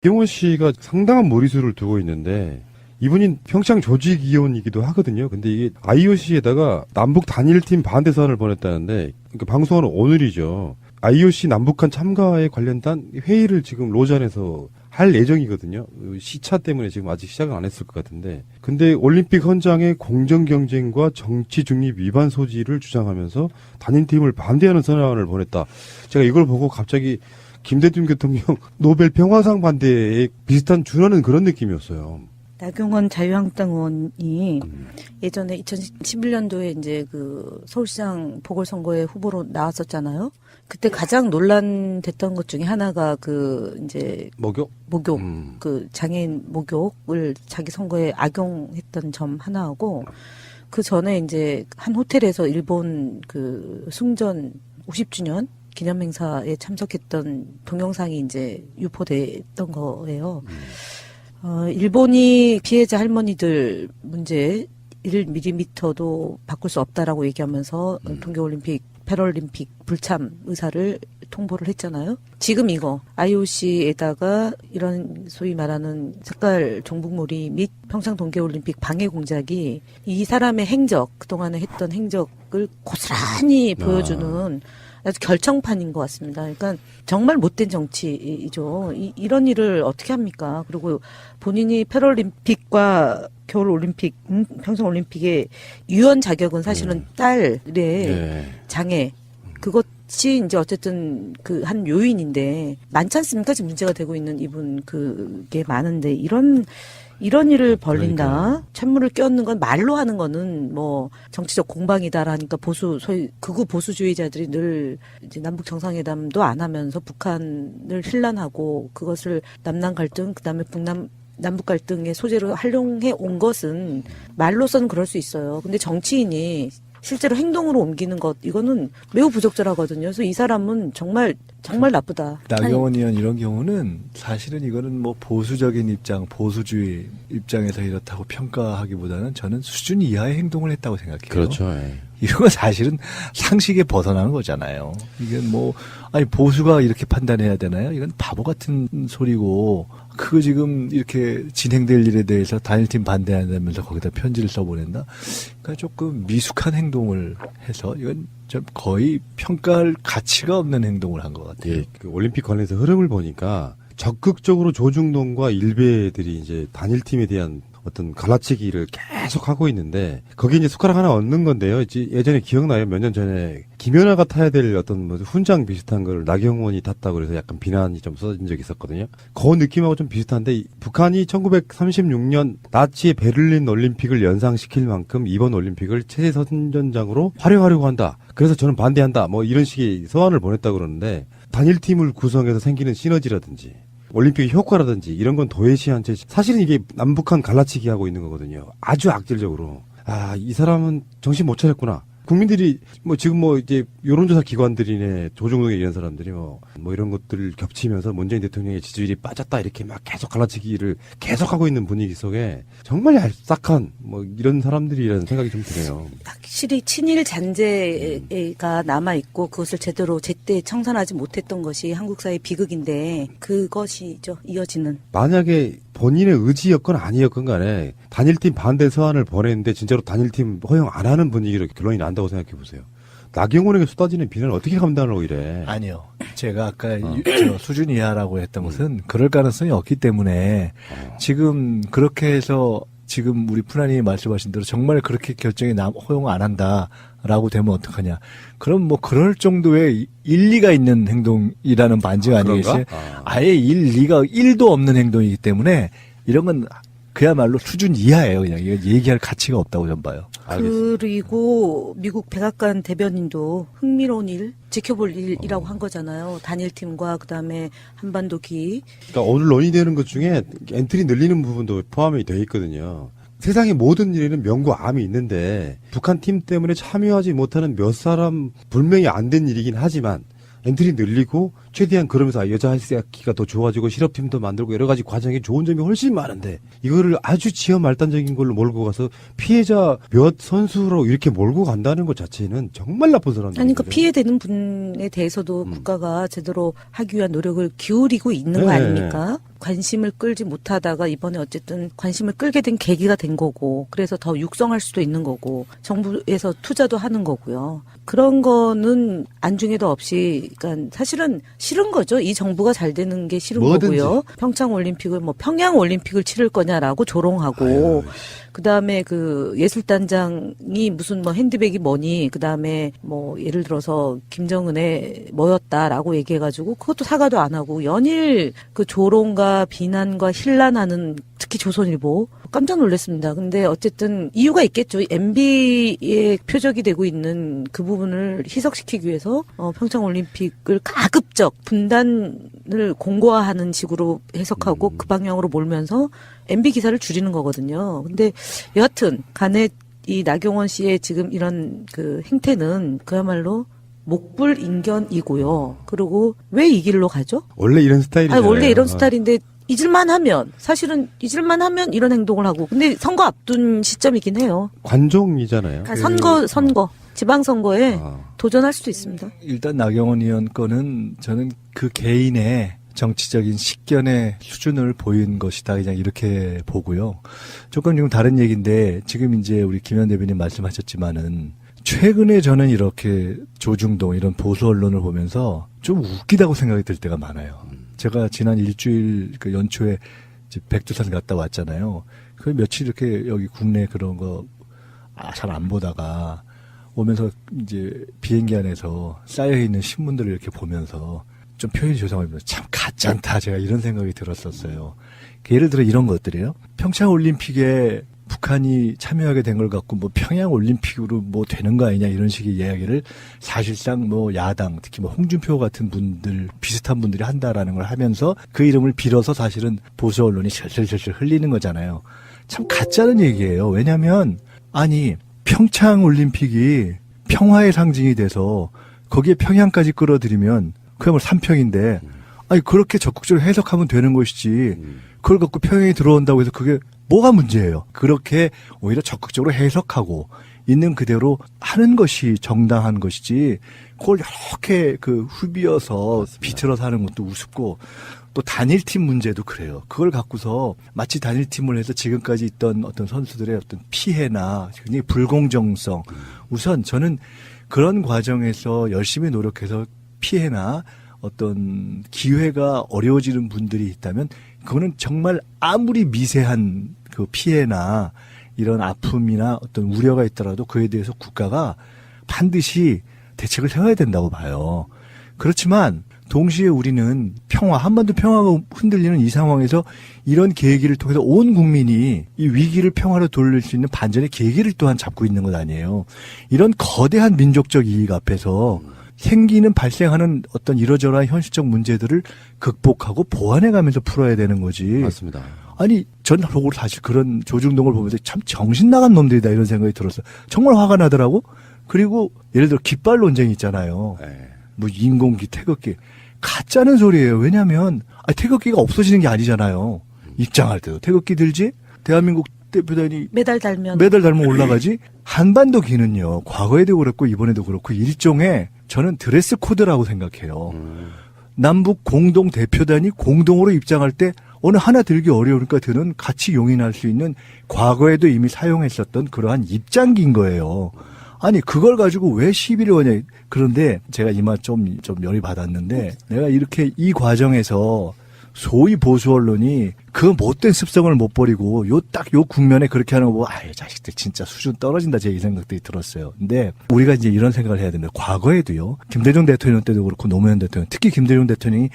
김호 씨가 상당한 무리수를 두고 있는데 이분이 평창 조직위원이기도 하거든요. 근데 이게 IOC에다가 남북 단일팀 반대 사안을 보냈다는데 그러니까 방송하는 오늘이죠. IOC 남북한 참가에 관련된 회의를 지금 로잔에서 할 예정이거든요. 그 시차 때문에 지금 아직 시작은 안 했을 것 같은데. 근데 올림픽 헌장의 공정 경쟁과 정치 중립 위반 소지를 주장하면서 단일팀을 반대하는 선언을 보냈다. 제가 이걸 보고 갑자기 김대중 대통령 노벨 평화상 반대에 비슷한 준하는 그런 느낌이었어요. 나경원 자유한국당 의원이 음. 예전에 2011년도에 이제 그 서울시장 보궐선거에 후보로 나왔었잖아요. 그때 가장 논란됐던 것 중에 하나가 그 이제 목욕? 목욕, 음. 그 장애인 목욕을 자기 선거에 악용했던 점 하나하고 그 전에 이제 한 호텔에서 일본 그 숭전 50주년 기념행사에 참석했던 동영상이 이제 유포됐던 거예요. 어, 일본이 피해자 할머니들 문제 1mm도 바꿀 수 없다라고 얘기하면서 동계올림픽, 패럴림픽 불참 의사를 통보를 했잖아요. 지금 이거 IOC에다가 이런 소위 말하는 색깔 종북몰이 및 평창 동계올림픽 방해 공작이 이 사람의 행적 그동안에 했던 행적을 고스란히 보여주는 아주 결정판인 것 같습니다. 그러니까 정말 못된 정치이죠. 이, 이런 일을 어떻게 합니까? 그리고 본인이 패럴림픽과 겨울 올림픽, 음, 평창 올림픽의 유연 자격은 사실은 딸의 네. 장애 그것 이 이제 어쨌든 그 한 요인인데 많지 않습니까? 지금 문제가 되고 있는 이분 그게 많은데 이런 이런 일을 벌린다. 그러니까요. 찬물을 끼얹는 건 말로 하는 거는 뭐 정치적 공방이다라니까 보수 소위 극우 보수주의자들이 늘 이제 남북 정상회담도 안 하면서 북한을 힐난하고 그것을 남남 갈등 그다음에 북남 남북 갈등의 소재로 활용해 온 것은 말로서는 그럴 수 있어요. 근데 정치인이 실제로 행동으로 옮기는 것 이거는 매우 부적절하거든요. 그래서 이 사람은 정말 정말 나쁘다. 나경원 의원 이런 경우는 사실은 이거는 뭐 보수적인 입장, 보수주의 입장에서 이렇다고 평가하기보다는 저는 수준 이하의 행동을 했다고 생각해요. 그렇죠. 예. 이런 건 사실은 상식에 벗어나는 거잖아요. 이게 뭐 아니 보수가 이렇게 판단해야 되나요? 이건 바보 같은 소리고 그거 지금 이렇게 진행될 일에 대해서 단일팀 반대한다면서 거기다 편지를 써보낸다. 그러니까 조금 미숙한 행동을 해서 이건 좀 거의 평가할 가치가 없는 행동을 한 것 같아요. 예, 그 올림픽 관련해서 흐름을 보니까 적극적으로 조중동과 일베들이 이제 단일 팀에 대한 어떤 갈라치기를 계속 하고 있는데 거기에 이제 숟가락 하나 얹는 건데요. 예전에 기억나요? 몇 년 전에 김연아가 타야 될 어떤 뭐 훈장 비슷한 걸 나경원이 탔다고 그래서 약간 비난이 좀 쏟아진 적이 있었거든요. 그 느낌하고 좀 비슷한데 이- 북한이 1936년 나치의 베를린 올림픽을 연상시킬 만큼 이번 올림픽을 체제 선전장으로 활용하려고 한다. 그래서 저는 반대한다. 뭐 이런 식의 서한을 보냈다고 그러는데 단일팀을 구성해서 생기는 시너지라든지 올림픽의 효과라든지 이런 건 도외시한 채 사실은 이게 남북한 갈라치기 하고 있는 거거든요. 아주 악질적으로. 아, 이 사람은 정신 못 차렸구나. 국민들이 뭐 지금 뭐 이제 여론조사 기관들이네 조중동에 이런 사람들이 뭐, 뭐 이런 것들을 겹치면서 문재인 대통령의 지지율이 빠졌다 이렇게 막 계속 갈라치기를 계속 하고 있는 분위기 속에 정말 얄싹한 뭐 이런 사람들이라는 생각이 좀 드네요. 확실히 친일 잔재가 남아 있고 그것을 제대로 제때 청산하지 못했던 것이 한국 사회 비극인데 그것이죠 이어지는 만약에 본인의 의지였건 아니었건 간에 단일팀 반대 서한을 보냈는데 진짜로 단일팀 허용 안 하는 분위기로 결론이 난다 고 생각해 보세요. 나경원에게 쏟아지는 비난을 어떻게 감당하고 이래. 아니요. 제가 아까 유- 저 수준 이하라고 했던 것은 그럴 가능성이 없기 때문에 지금 그렇게 해서 지금 우리 푸나님이 말씀하신 대로 정말 그렇게 결정이 남, 허용 안 한다라고 되면 어떡하냐. 그럼 뭐 그럴 정도의 일리가 있는 행동이라는 반증 아, 아니겠어요? 그런가? 아. 아예 일리가 일도 없는 행동이기 때문에 이런 건 그야말로 수준 이하예요. 그냥 이거 얘기할 가치가 없다고 저는 봐요. 그리고 미국 백악관 대변인도 흥미로운 일 지켜볼 일이라고 한 거잖아요 단일 팀과 그다음에 한반도 기 그러니까 오늘 논의되는 것 중에 엔트리 늘리는 부분도 포함이 되어 있거든요. 세상의 모든 일에는 명과 암이 있는데 북한 팀 때문에 참여하지 못하는 몇 사람 불명이 안 된 일이긴 하지만 엔트리 늘리고 최대한 그러면서 여자 학기가 더 좋아지고 실업팀도 만들고 여러 가지 과정에 좋은 점이 훨씬 많은데 이거를 아주 지연 말단적인 걸로 몰고 가서 피해자 몇 선수로 이렇게 몰고 간다는 것 자체는 정말 나쁜 사람. 아니, 그 피해되는 분에 대해서도 음. 국가가 제대로 하기 위한 노력을 기울이고 있는 거 네. 아닙니까? 관심을 끌지 못하다가 이번에 어쨌든 관심을 끌게 된 계기가 된 거고, 그래서 더 육성할 수도 있는 거고, 정부에서 투자도 하는 거고요. 그런 거는 안중에도 없이, 그러니까 사실은 싫은 거죠. 이 정부가 잘 되는 게 싫은 뭐든지. 거고요. 평창 올림픽을 뭐 평양 올림픽을 치를 거냐라고 조롱하고, 아유, 그 다음에 그 예술단장이 무슨 뭐 핸드백이 뭐니, 그 다음에 뭐 예를 들어서 김정은의 뭐였다라고 얘기해 가지고 그것도 사과도 안 하고 연일 그 조롱과 비난과 힐난하는 특히 조선일보 깜짝 놀랐습니다. 근데 어쨌든 이유가 있겠죠. MB의 표적이 되고 있는 그 부분을 희석시키기 위해서 어, 평창 올림픽을 가급적 분단을 공고화하는 식으로 해석하고 그 방향으로 몰면서 MB 기사를 줄이는 거거든요. 근데 여하튼 간에 이 나경원 씨의 지금 이런 그 행태는 그야말로 목불 인견이고요. 그리고 왜 이 길로 가죠? 원래 이런 스타일이잖아요. 아니, 원래 이런 어. 스타일인데 잊을만 하면 사실은 잊을만 하면 이런 행동을 하고 근데 선거 앞둔 시점이긴 해요. 관종이잖아요. 그러니까 선거 선거 지방 선거에 아. 도전할 수도 있습니다. 일단 나경원 의원 거는 저는 그 개인의 정치적인 식견의 수준을 보인 것이다 그냥 이렇게 보고요. 조금 지금 다른 얘기인데 지금 이제 우리 김현 대변인 말씀하셨지만은 최근에 저는 이렇게 조중동 이런 보수 언론을 보면서 좀 웃기다고 생각이 들 때가 많아요. 제가 지난 일주일 그 연초에 백두산 갔다 왔잖아요. 그 며칠 이렇게 여기 국내 그런 거 아, 잘안 보다가 오면서 이제 비행기 안에서 쌓여 있는 신문들을 이렇게 보면서 좀 표현이 죄송합니다. 참 가짠다. 제가 이런 생각이 들었었어요. 그 예를 들어 이런 것들이에요. 평창 올림픽에 북한이 참여하게 된 걸 갖고 뭐 평양 올림픽으로 뭐 되는 거 아니냐 이런 식의 이야기를 사실상 뭐 야당 특히 뭐 홍준표 같은 분들 비슷한 분들이 한다라는 걸 하면서 그 이름을 빌어서 사실은 보수 언론이 슬슬슬슬 흘리는 거잖아요. 참 가짜는 얘기예요. 왜냐하면 아니 평창 올림픽이 평화의 상징이 돼서 거기에 평양까지 끌어들이면 그야말로 삼평인데 아니 그렇게 적극적으로 해석하면 되는 것이지 음. 그걸 갖고 평양이 들어온다고 해서 그게 뭐가 문제예요? 그렇게 오히려 적극적으로 해석하고 있는 그대로 하는 것이 정당한 것이지 그걸 이렇게 그 후비어서 비틀어서 하는 것도 우습고 또 단일팀 문제도 그래요. 그걸 갖고서 마치 단일팀을 해서 지금까지 있던 어떤 선수들의 어떤 피해나 굉장히 불공정성 우선 저는 그런 과정에서 열심히 노력해서 피해나 어떤 기회가 어려워지는 분들이 있다면 그거는 정말 아무리 미세한 그 피해나 이런 아픔이나 어떤 우려가 있더라도 그에 대해서 국가가 반드시 대책을 세워야 된다고 봐요. 그렇지만 동시에 우리는 평화, 한반도 평화가 흔들리는 이 상황에서 이런 계기를 통해서 온 국민이 이 위기를 평화로 돌릴 수 있는 반전의 계기를 또한 잡고 있는 것 아니에요. 이런 거대한 민족적 이익 앞에서 생기는 발생하는 어떤 이러저러한 현실적 문제들을 극복하고 보완해 가면서 풀어야 되는 거지. 맞습니다. 아니, 전 보고 사실 그런 조중동을 보면서 참 정신 나간 놈들이다 이런 생각이 들었어요. 정말 화가 나더라고. 그리고 예를 들어 깃발 논쟁 있잖아요. 네. 뭐 인공기, 태극기. 가짜는 소리예요. 왜냐하면 아, 태극기가 없어지는 게 아니잖아요. 입장할 때도 태극기 들지. 대한민국 대표단이 매달 달면 매달 달면 올라가지. 한반도 기는요. 과거에도 그렇고 이번에도 그렇고 일종의 저는 드레스 코드라고 생각해요. 음. 남북 공동 대표단이 공동으로 입장할 때 어느 하나 들기 어려우니까 드는 같이 용인할 수 있는 과거에도 이미 사용했었던 그러한 입장기인 거예요. 아니 그걸 가지고 왜 시비를 거냐. 그런데 제가 이마 좀, 좀 열이 받았는데 내가 이렇게 이 과정에서 소위 보수 언론이 그 못된 습성을 못 버리고 요 딱 요 국면에 그렇게 하는 거 보고 아이 자식들 진짜 수준 떨어진다 제 이 생각들이 들었어요. 근데 우리가 이제 이런 생각을 해야 됩니다. 과거에도요. 김대중 대통령 때도 그렇고 노무현 대통령 특히 김대중 대통령이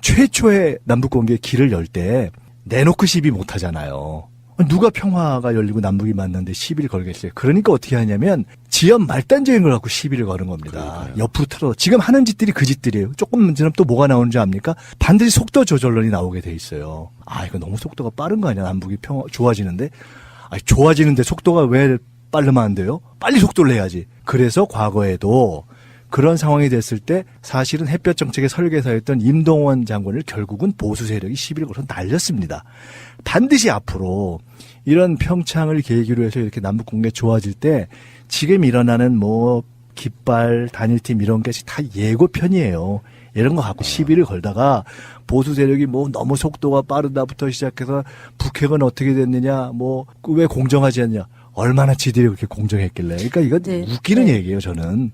최초의 남북 관계에 길을 열 때 내놓고 시비 못 하잖아요. 누가 평화가 열리고 남북이 만났는데 시비를 걸겠어요. 그러니까 어떻게 하냐면 지연 말단적인 걸 갖고 시비를 거는 겁니다. 그러니까요. 옆으로 틀어. 지금 하는 짓들이 그 짓들이에요. 조금 지나면 또 뭐가 나오는 줄 압니까? 반드시 속도 조절론이 나오게 돼 있어요. 아, 이거 너무 속도가 빠른 거 아니야? 남북이 평화, 좋아지는데? 아, 좋아지는데 속도가 왜 빠르면 안 돼요? 빨리 속도를 내야지. 그래서 과거에도 그런 상황이 됐을 때 사실은 햇볕 정책의 설계사였던 임동원 장군을 결국은 보수 세력이 시비를 걸어 날렸습니다. 반드시 앞으로 이런 평창을 계기로 해서 이렇게 남북 관계 좋아질 때 지금 일어나는 뭐 깃발 단일팀 이런 것이 다 예고편이에요. 이런 거 갖고 시비를 걸다가 보수 세력이 뭐 너무 속도가 빠르다부터 시작해서 북핵은 어떻게 됐느냐 뭐 왜 공정하지 않냐 얼마나 지들이 그렇게 공정했길래 그러니까 이건 네. 웃기는 네. 얘기예요 저는